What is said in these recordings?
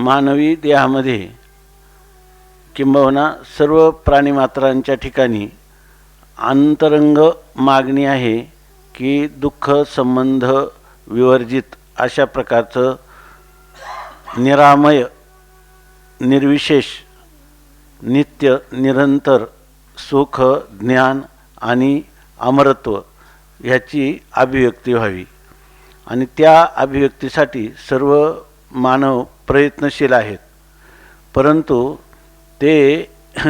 मानवी देहामध्ये किंबहुना सर्व प्राणीमात्रांच्या ठिकाणी अंतरंग मागणी आहे की दुःख संबंध विवर्जित अशा प्रकारचं निरामय निर्विशेष नित्य निरंतर सुख ज्ञान आणि अमरत्व ह्याची अभिव्यक्ती व्हावी. आणि त्या अभिव्यक्तीसाठी सर्व मानव प्रयत्नशील आहेत. परंतु ते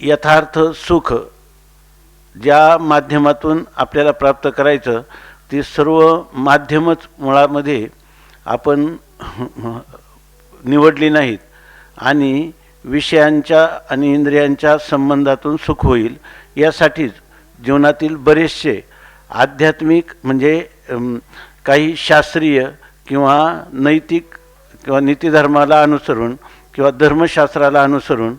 यथार्थ सुख ज्या माध्यमातून आपल्याला प्राप्त करायचं ते सर्व माध्यमच मुळामध्ये आपण निवडली नाहीत आणि विषयांच्या आणि इंद्रियांच्या संबंधातून सुख होईल यासाठीच जीवनातील बरेचसे आध्यात्मिक म्हणजे काही शास्त्रीय किंवा नैतिक किंवा नीतिधर्माला अनुसरून किंवा धर्मशास्त्राला अनुसरून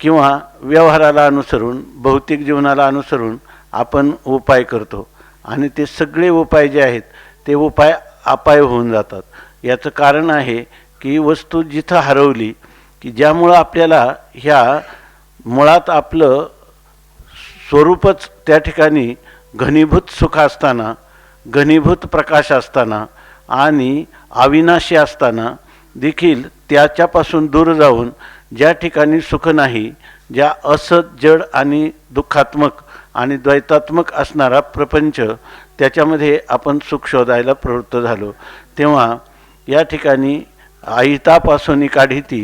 किंवा व्यवहाराला अनुसरून भौतिक जीवनाला अनुसरून आपण उपाय करतो. आणि ते सगळे उपाय जे आहेत ते उपाय अपाय होऊन जातात. याचं कारण आहे की वस्तू जिथं हरवली की ज्यामुळं आपल्याला ह्या मुळात आपलं स्वरूपच त्या ठिकाणी घनीभूत सुख असताना घनीभूत प्रकाश असताना आणि अविनाशी असताना देखील त्याच्यापासून दूर जाऊन ज्या ठिकाणी सुख नाही ज्या असत जड आणि दुःखात्मक आणि द्वैतात्मक असणारा प्रपंच त्याच्यामध्ये आपण सुख शोधायला प्रवृत्त झालो. तेव्हा या ठिकाणी आयतापासून काढिती